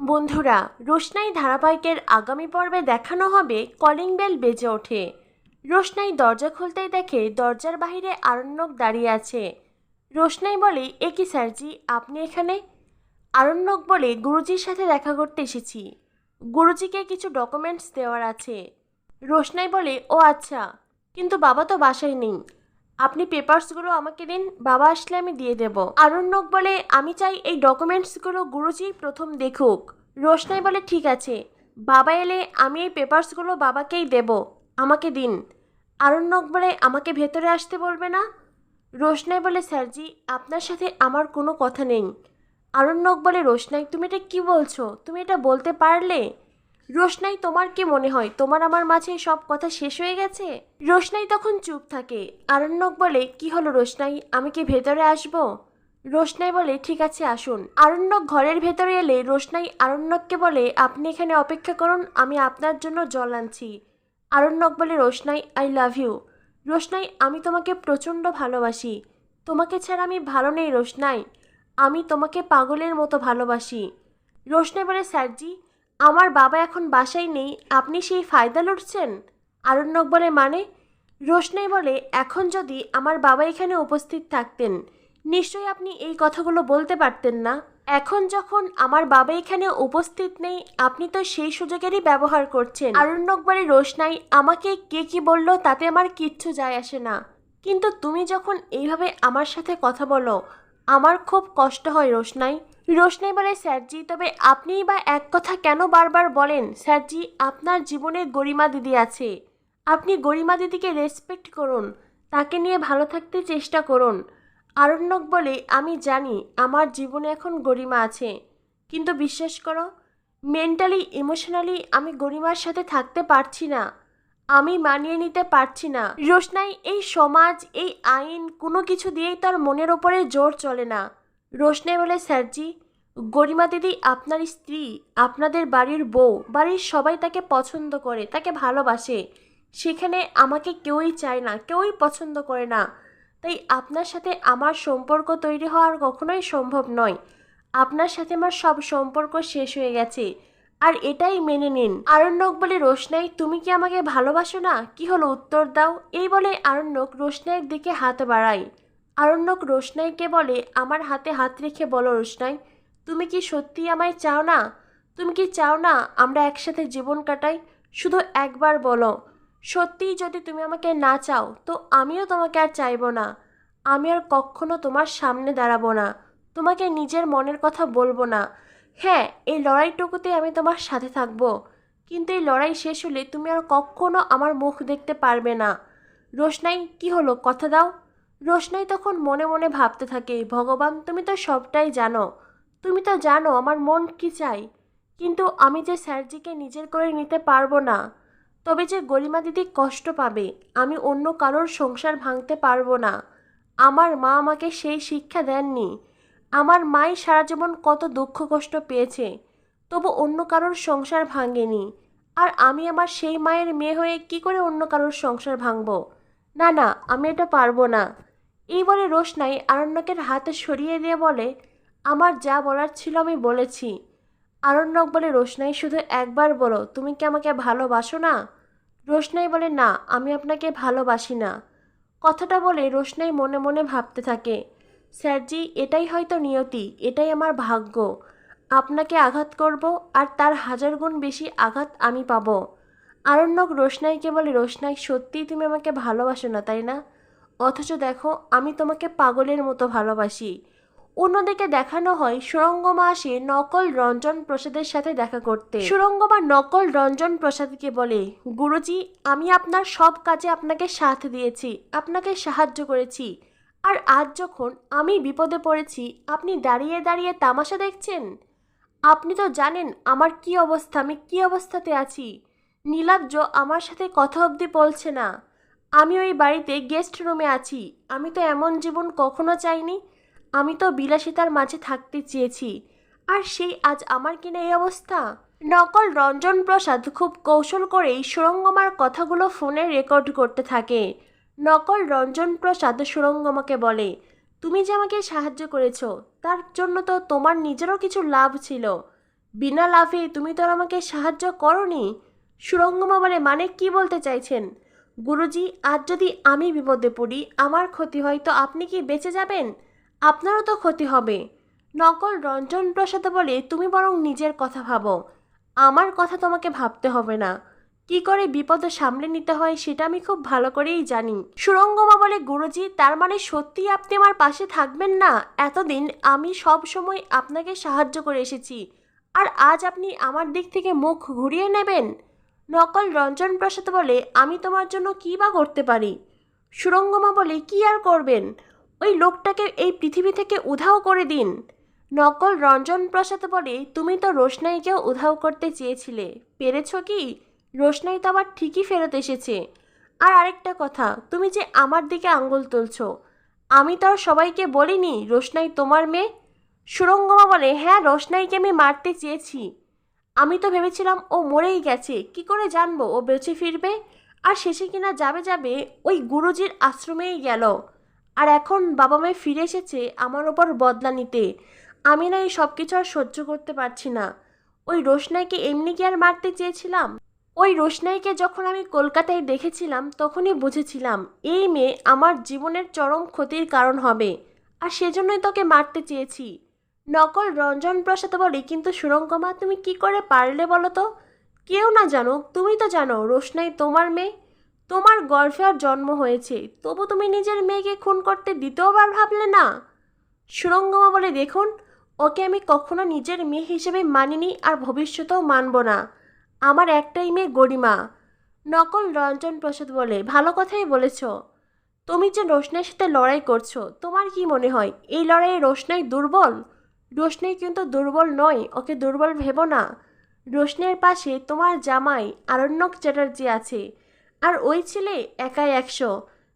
বন্ধুরা, রোশনাই ধারাবাহিকের আগামী পর্বে দেখানো হবে কলিং বেল বেজে ওঠে। রোশনাই দরজা খুলতেই দেখে দরজার বাইরে আরণ্যক দাঁড়িয়ে আছে। রোশনাই বলে, এ কি স্যারজি, আপনি এখানে? আরণ্যক বলে, গুরুজির সাথে দেখা করতে এসেছি। গুরুজিকে কিছু ডকুমেন্টস দেওয়ার আছে। রোশনাই বলে, ও আচ্ছা কিন্তু বাবা তো বাসায় নেই। আপনি পেপারসগুলো আমাকে দিন, বাবা আসলে আমি দিয়ে দেব। আরণ্যক বলে, আমি চাই এই ডকুমেন্টসগুলো গুরুজি প্রথম দেখুক। রোশনাই বলে, ঠিক আছে। বাবা এলে আমি এই পেপারসগুলো বাবাকেই দেব। আমাকে দিন। আরণ্যক বলে, আমাকে ভেতরে আসতে বলবে না? রোশনাই বলে, স্যারজি, আপনার সাথে আমার কোনো কথা নেই। আরণ্যক বলে, রোশনাই, তুমি এটা কি বলছো? তুমি এটা বলতে পারলে? রোশনাই তোমার কি মনে হয়? তোমার আমার মাঝে সব কথা শেষ হয়ে গেছে? রোশনাই তখন চুপ থাকে। আরণ্যক বলে, কি হলো রোশনাই? আমি কি ভেতরে আসব? রোশনাই বলে, ঠিক আছে, আসুন। আরণ্যক ঘরের ভেতরে এলে রোশনাই আরণ্যককে বলে, আপনি এখানে অপেক্ষা করুন, আমি আপনার জন্য জল আনছি। আরণ্যক বলে, রোশনাই আই লাভ ইউ রোশনাই, আমি তোমাকে প্রচণ্ড ভালোবাসি। তোমাকে ছাড়া আমি ভালো নেই রোশনাই। আমি তোমাকে পাগলের মতো ভালোবাসি। রোশনাই বলে, স্যারজি আমার বাবা এখন বাসায় নেই, আপনি সেই ফায়দা লুটছেন আরণ্যক বলে মানে? রোশনাই বলে, এখন যদি আমার বাবা এখানে উপস্থিত থাকতেন, নিশ্চয়ই আপনি এই কথাগুলো বলতে পারতেন না। এখন যখন আমার বাবা এখানে উপস্থিত নেই, আপনি তো সেই সুযোগেরই ব্যবহার করছেন। আরণ্যক বলে, রোশনাই, আমাকে কে কি বলল তাতে আমার কিচ্ছু যায় আসে না। কিন্তু তুমি যখন এইভাবে আমার সাথে কথা বলো আমার খুব কষ্ট হয় রোশনাই। রোশনাই বলে, স্যারজি, তবে আপনিই বা এক কথা কেন বারবার বলেন? স্যারজি, আপনার জীবনে গরিমা দিদি আছে। আপনি গরিমা দিদিকে রেসপেক্ট করুন। তাকে নিয়ে ভালো থাকতে চেষ্টা করুন। আরণ্যক বলে, আমি জানি আমার জীবনে এখন গরিমা আছে। কিন্তু বিশ্বাস করো মেন্টালি ইমোশনালি আমি গরিমার সাথে থাকতে পারছি না। আমি মানিয়ে নিতে পারছি না। রোশনাই, এই সমাজ, এই আইন, কোনো কিছু দিয়েই তার মনের ওপরে জোর চলে না। রোশনাই বলে স্যারজি গরিমা দিদি আপনার স্ত্রী, আপনাদের বাড়ির বউ, বাড়ির সবাই তাকে পছন্দ করে, তাকে ভালোবাসে। সেখানে আমাকে কেউই চায় না, কেউই পছন্দ করে না। তাই আপনার সাথে আমার সম্পর্ক তৈরি হওয়ার কখনোই সম্ভব নয়। আপনার সাথে আমার সব সম্পর্ক শেষ হয়ে গেছে। আর এটাই মেনে নিন। আরণ্যক বলে, রোশনাই, তুমি কি আমাকে ভালোবাসো না? কি হলো? উত্তর দাও। এই বলে আরণ্যক রোশনাইয়ের দিকে হাত বাড়ায়। আরণ্যক রোশনাইকে বলে, আমার হাতে হাত রেখে বলো রোশনাই, তুমি কি সত্যি আমায় চাও না? তুমি কি চাও না আমরা একসাথে জীবন কাটাই? শুধু একবার বলো। সত্যিই যদি তুমি আমাকে না চাও, তো আমিও তোমাকে আর চাইব না। আমি আর কখনো তোমার সামনে দাঁড়াবো না। তোমাকে নিজের মনের কথা বলব না। হ্যাঁ এই লড়াইটুকুতে আমি তোমার সাথে থাকব। কিন্তু এই লড়াই শেষ হলে তুমি আর কখনো আমার মুখ দেখতে পারবে না। রোশনাই, কি হলো? কথা দাও। রোশনাই তখন মনে মনে ভাবতে থাকে, ভগবান, তুমি তো সবটাই জানো। তুমি তো জানো আমার মন কি চাই কিন্তু আমি যে স্যারজিকে নিজের করে নিতে পারব না, তবে যে গরিমা দিদি কষ্ট পাবে, আমি অন্য কারোর সংসার ভাঙতে পারব না। আমার মা আমাকে সেই শিক্ষা দেননি। আমার মাই সারা জীবন কত দুঃখ কষ্ট পেয়েছে, তবু অন্য কারোর সংসার ভাঙেনি। আর আমি আমার সেই মায়ের মেয়ে হয়ে কি করে অন্য কারোর সংসার ভাঙবো? না না, আমি এটা পারব না। এই বলে রোশনাই আরণ্যকের হাতে সরিয়ে দিয়ে বলে, আমার যা বলার ছিল আমি বলেছি। আরণ্যক বলে, রোশনাই, শুধু একবার বলো, তুমি কি আমাকে ভালোবাসো না? রোশনাই বলে, না, আমি আপনাকে ভালোবাসি না। কথাটা বলে রোশনাই মনে মনে ভাবতে থাকে। স্যারজি, এটাই হয়তো নিয়তি, এটাই আমার ভাগ্য। আপনাকে আঘাত করব আর তার হাজার গুণ বেশি আঘাত আমি পাব। আরণ্যক রোশনাইকে বলে রোশনাই, সত্যিই তুমি আমাকে ভালোবাসো না, তাই না? অথচ দেখো, আমি তোমাকে পাগলের মতো ভালোবাসি। অন্যদিকে দেখানো হয় সুরঙ্গমা আসে নকল রঞ্জন প্রসাদের সাথে দেখা করতে। সুরঙ্গমা নকল রঞ্জন প্রসাদকে বলে, গুরুজি, আমি আপনার সব কাজে আপনাকে সাথ দিয়েছি, আপনাকে সাহায্য করেছি। আর আজ যখন আমি বিপদে পড়েছি, আপনি দাঁড়িয়ে দাঁড়িয়ে তামাশা দেখছেন? আপনি তো জানেন আমার কি অবস্থা, আমি কি অবস্থাতে আছি। নীলাব্জ আমার সাথে কথা অবধি বলছে না। আমি ওই বাড়িতে গেস্ট রুমে আছি। আমি তো এমন জীবন কখনো চাইনি। আমি তো বিলাসিতার মাঝে থাকতে চেয়েছি। আর সেই আজ আমার কিনা এই অবস্থা? নকল রঞ্জন প্রসাদ খুব কৌশল করেই সুরঙ্গমার কথাগুলো ফোনে রেকর্ড করতে থাকে। নকল রঞ্জন প্রসাদ সুরঙ্গমাকে বলে, তুমি যে আমাকে সাহায্য করেছ, তার জন্য তো তোমার নিজেরও কিছু লাভ ছিল। বিনা লাভে তুমি তো আমাকে সাহায্য করনি। সুরঙ্গমা বলে মানে কি বলতে চাইছেন? গুরুজি, আজ যদি আমি বিপদে পড়ি, আমার ক্ষতি হয় তো আপনি কি বেঁচে যাবেন? আপনারও তো ক্ষতি হবে। নকল রঞ্জন প্রসাদ বলে, তুমি বরং নিজের কথা ভাবো। আমার কথা তোমাকে ভাবতে হবে না। কি করে বিপদ সামলে নিতে হয় সেটা আমি খুব ভালো করেই জানি। সুরঙ্গমা বলে, গুরুজি, তার মানে সত্যি আপনি আমার পাশে থাকবেন না? এতদিন আমি সব সময় আপনাকে সাহায্য করে এসেছি। আর আজ আপনি আমার দিক থেকে মুখ ঘুরিয়ে নেবেন? নকল রঞ্জন প্রসাদ বলে, আমি তোমার জন্য কী বা করতে পারি? সুরঙ্গমা বলে, কি আর করবেন? ওই লোকটাকে এই পৃথিবী থেকে উধাও করে দিন। নকল রঞ্জন প্রসাদ বলে, তুমি তো রোশনাইকেও উধাও করতে চেয়েছিলে। পেরেছ কি? রোশনাই তো আবার ঠিকই ফেরত এসেছে। আর আরেকটা কথা, তুমি যে আমার দিকে আঙ্গুল তুলছ, আমি তো আর সবাইকে বলিনি রোশনাই তোমার মেয়ে? সুরঙ্গমা বলে হ্যাঁ রোশনাইকে আমি মারতে চেয়েছি। আমি তো ভেবেছিলাম ও মরেই গেছে, কি করে জানব ও বেঁচে ফিরবে? আর শেষে কিনা যাবে যাবে ওই গুরুজির আশ্রমেই গেল। আর এখন বাবা মেয়ে ফিরে এসেছে আমার ওপর বদলা নিতে। আমি না এই সব কিছু আর সহ্য করতে পারছি না। ওই রোশনাইকে এমনি কি আর মারতে চেয়েছিলাম? ওই রোশনাইকে যখন আমি কলকাতায় দেখেছিলাম, তখনই বুঝেছিলাম, এই মেয়ে আমার জীবনের চরম ক্ষতির কারণ হবে, আর সেজন্যই তোকে মারতে চেয়েছি। নকল রঞ্জন প্রসাদ বলে, কিন্তু সুরঙ্গমা তুমি কি করে পারলে বলো তো? কেউ না জানুক, তুমি তো জানো, রোশনাই তোমার মেয়ে। তোমার গর্ভে আর জন্ম হয়েছে, তবু তুমি নিজের মেয়েকে খুন করতে দ্বিতীয়বার ভাবলে না? সুরঙ্গমা বলে, দেখুন, ওকে আমি কখনো নিজের মেয়ে হিসেবে মানিনি, আর ভবিষ্যতেও মানব না। আমার একটাই মেয়ে গরিমা। নকল রঞ্জন প্রসাদ বলে, ভালো কথাই বলেছ। তুমি যে রোশনাইয়ের সাথে লড়াই করছ, তোমার কি মনে হয়? এই লড়াইয়ে রোশনাই দুর্বল? রোশনাই কিন্তু দুর্বল নয়, ওকে দুর্বল ভেব না। রোশনের পাশে তোমার জামাই আরণ্যক চ্যাটার্জি আছে, আর ওই ছেলে একাই একশো।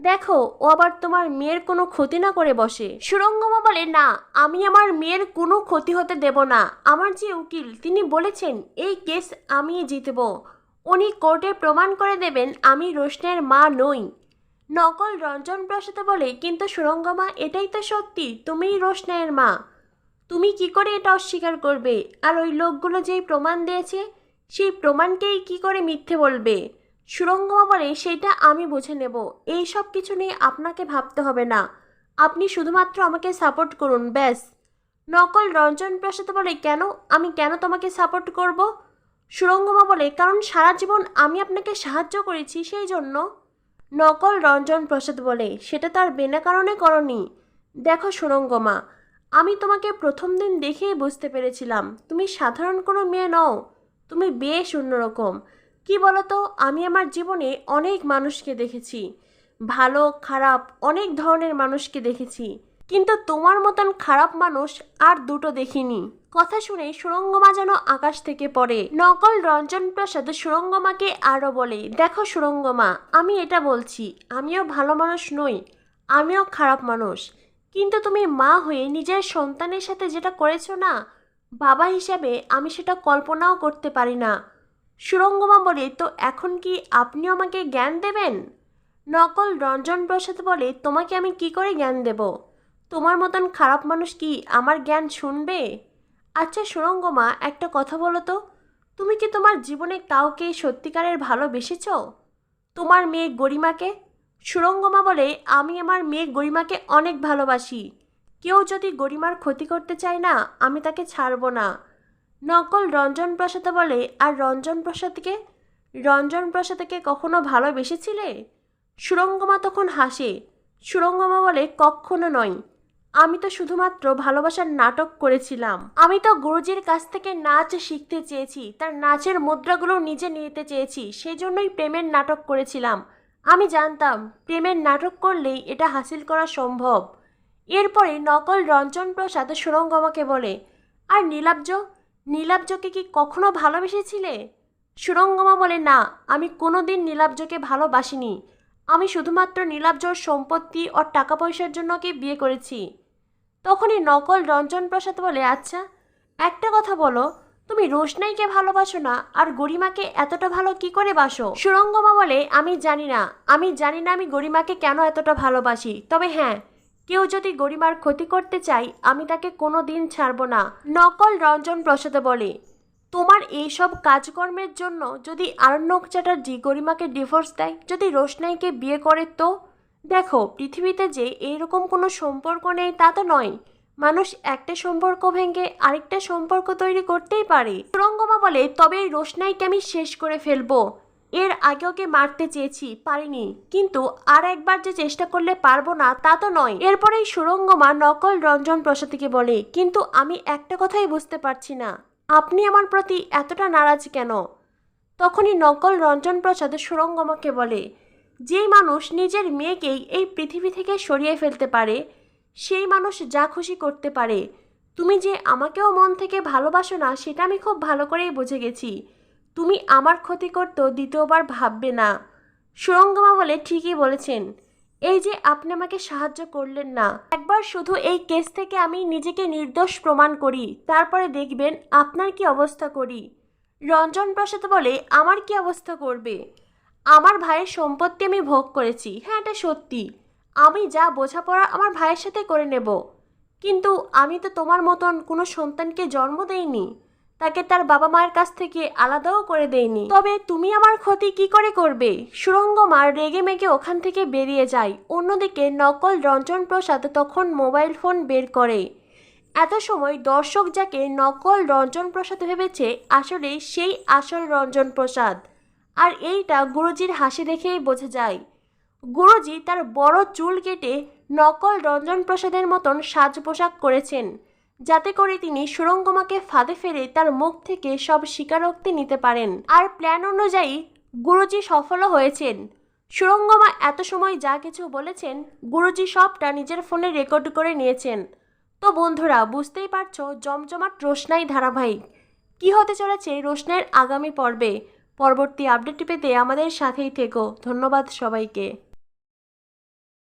দেখো, ও আবার তোমার মেয়ের কোনো ক্ষতি না করে বসে। সুরঙ্গমা বলে, না, আমি আমার মেয়ের কোনো ক্ষতি হতে দেব না। আমার যে উকিল, তিনি বলেছেন, এই কেস আমি জিতব। উনি কোর্টে প্রমাণ করে দেবেন, আমি রোশনের মা নই। নকল রঞ্জন প্রসাদ বলে, কিন্তু সুরঙ্গমা এটাই তো সত্যি, তুমিই রোশনের মা। তুমি কি করে এটা অস্বীকার করবে? আর ওই লোকগুলো যেই প্রমাণ দিয়েছে, সেই প্রমাণকেই কি করে মিথ্যে বলবে? সুরঙ্গমা বলে সেটা আমি বুঝে নেব। এই সব কিছু নিয়ে আপনাকে ভাবতে হবে না। আপনি শুধুমাত্র আমাকে সাপোর্ট করুন, ব্যাস। নকল রঞ্জন প্রসাদ বলে, কেন? আমি কেন তোমাকে সাপোর্ট করব? সুরঙ্গমা বলে, কারণ সারা জীবন আমি আপনাকে সাহায্য করেছি সেই জন্য। নকল রঞ্জন প্রসাদ বলে, সেটা তার বিনা কারণে করনি। দেখো সুরঙ্গমা, আমি তোমাকে প্রথম দিন দেখেই বুঝতে পেরেছিলাম। তুমি সাধারণ কোনো মেয়ে নও। তুমি বেশ অন্যরকম। কি বলতো? আমি আমার জীবনে অনেক মানুষকে দেখেছি। ভালো, খারাপ, অনেক ধরনের মানুষকে দেখেছি। কিন্তু তোমার মতন খারাপ মানুষ আর দুটো দেখিনি। কথা শুনে সুরঙ্গমা যেন আকাশ থেকে পড়ে। নকল রঞ্জন প্রসাদ সুরঙ্গমাকে আরও বলে, দেখো সুরঙ্গমা, আমি এটা বলছি, আমিও ভালো মানুষ নই, আমিও খারাপ মানুষ। কিন্তু তুমি মা হয়ে নিজের সন্তানের সাথে যেটা করেছ না, বাবা হিসাবে আমি সেটা কল্পনাও করতে পারি না। সুরঙ্গমা বলে তো এখন কি আপনিও আমাকে জ্ঞান দেবেন? নকল রঞ্জন প্রসাদ বলে, তোমাকে আমি কি করে জ্ঞান দেব? তোমার মতন খারাপ মানুষ কি আমার জ্ঞান শুনবে? আচ্ছা সুরঙ্গমা একটা কথা বলো তো। তুমি কি তোমার জীবনে কাউকে সত্যিকারের ভালোবেসেছ? তোমার মেয়ে গরিমাকে? সুরঙ্গমা বলে, আমি আমার মেয়ে গরিমাকে অনেক ভালোবাসি। কেউ যদি গরিমার ক্ষতি করতে চায় না, আমি তাকে ছাড়ব না। নকল রঞ্জন প্রসাদ বলে, আর রঞ্জন প্রসাদকে? রঞ্জন প্রসাদকে কখনো ভালোবেসেছিলে? সুরঙ্গমা তখন হাসে। সুরঙ্গমা বলে কখনো নয়। আমি তো শুধুমাত্র ভালোবাসার নাটক করেছিলাম। আমি তো গুরুজির কাছ থেকে নাচ শিখতে চেয়েছি। তার নাচের মুদ্রাগুলো নিজে নিতে চেয়েছি। সেই জন্যই প্রেমের নাটক করেছিলাম। আমি জানতাম, প্রেমের নাটক করলেই এটা হাসিল করা সম্ভব। এরপরে নকল রঞ্জন প্রসাদ সুরঙ্গমাকে বলে, আর নীলাব্জ নীলাব্জকে কি কখনো ভালোবেসেছিলে? সুরঙ্গমা বলে, না, আমি কোনোদিন নীলাব্জকে ভালোবাসিনি। আমি শুধুমাত্র নীলাব্জর সম্পত্তি ও টাকা পয়সার জন্য কি বিয়ে করেছি। তখনই নকল রঞ্জন প্রসাদ বলে আচ্ছা একটা কথা বলো, তুমি রোশনাইকে ভালোবাসো না, আর গরিমাকে এতটা ভালো কি করে বাসো? সুরঙ্গমা বলে, আমি জানি না, আমি জানি না আমি গরিমাকে কেন এতটা ভালোবাসি, তবে হ্যাঁ কেউ যদি গরিমার ক্ষতি করতে চাই, আমি তাকে কোনো দিন ছাড়বো না। নকল রঞ্জন প্রসাদ বলে, তোমার এইসব কাজকর্মের জন্য যদি আরণ্যক চ্যাটার্জি গরিমাকে ডিভোর্স দেয়, যদি রোশনাইকে বিয়ে করে তো? দেখো, পৃথিবীতে যে এইরকম কোনো সম্পর্ক নেই, তা তো নয়। মানুষ একটা সম্পর্ক ভেঙে আরেকটা সম্পর্ক তৈরি করতেই পারে। সুরঙ্গমা বলে তবে এই রোশনাইকে আমি শেষ করে ফেলব। এর আগে ওকে মারতে চেয়েছি? পারিনি। কিন্তু আর একবার যে চেষ্টা করলে পারব না, তা তো নয়। এরপরেই সুরঙ্গমা নকল রঞ্জন প্রসাদীকে বলে, কিন্তু আমি একটা কথাই বুঝতে পারছি না। আপনি আমার প্রতি এতটা নারাজ কেন? তখনই নকল রঞ্জন প্রসাদ সুরঙ্গমাকে বলে, যে মানুষ নিজের মেয়েকেই এই পৃথিবী থেকে সরিয়ে ফেলতে পারে, সেই মানুষ যা খুশি করতে পারে। তুমি যে আমাকেও মন থেকে ভালোবাসো না, সেটা আমি খুব ভালো করেই বুঝে গেছি। তুমি আমার ক্ষতি করতেও দ্বিতীয়বার ভাববে না। সুরঙ্গমা বলে, ঠিকই বলেছেন। এই যে আপনি আমাকে সাহায্য করলেন না। একবার শুধু এই কেস থেকে আমি নিজেকে নির্দোষ প্রমাণ করি, তারপরে দেখবেন আপনার কি অবস্থা করি। রঞ্জন প্রসাদ বলে, আমার কি অবস্থা করবে? আমার ভাইয়ের সম্পত্তি আমি ভোগ করেছি। হ্যাঁ এটা সত্যি। আমি যা বোঝাপড়া আমার ভাইয়ের সাথে করে নেব। কিন্তু আমি তো তোমার মতন কোনো সন্তানকে জন্ম দেইনি। তাকে তার বাবা মায়ের কাছ থেকে আলাদাও করে দেয়নি। তবে তুমি আমার ক্ষতি কি করে করবে? সুরঙ্গমা রেগে মেগে ওখান থেকে বেরিয়ে যায়। অন্যদিকে নকল রঞ্জন প্রসাদ তখন মোবাইল ফোন বের করে। এত সময় দর্শক যাকে নকল রঞ্জন প্রসাদ ভেবেছে আসলে সেই আসল রঞ্জন প্রসাদ। আর এইটা গুরুজির হাসি দেখেই বোঝা যায়। গুরুজি তার বড় চুল কেটে নকল রঞ্জন প্রসাদের মতন সাজ পোশাক করেছেন। যাতে করে তিনি সুরঙ্গমাকে ফাঁদে ফেলে তার মুখ থেকে সব স্বীকারোক্তি নিতে পারেন। আর প্ল্যান অনুযায়ী গুরুজি সফলও হয়েছেন। সুরঙ্গমা এত সময় যা কিছু বলেছেন, গুরুজি সবটা নিজের ফোনে রেকর্ড করে নিয়েছেন। তো বন্ধুরা, বুঝতেই পারছ, জমজমাট রোশনাই ধারাবাহিক। কি হতে চলেছে রোশনাইয়ের আগামী পর্বে? পরবর্তী আপডেট পেতে আমাদের সাথেই থেকো। ধন্যবাদ সবাইকে।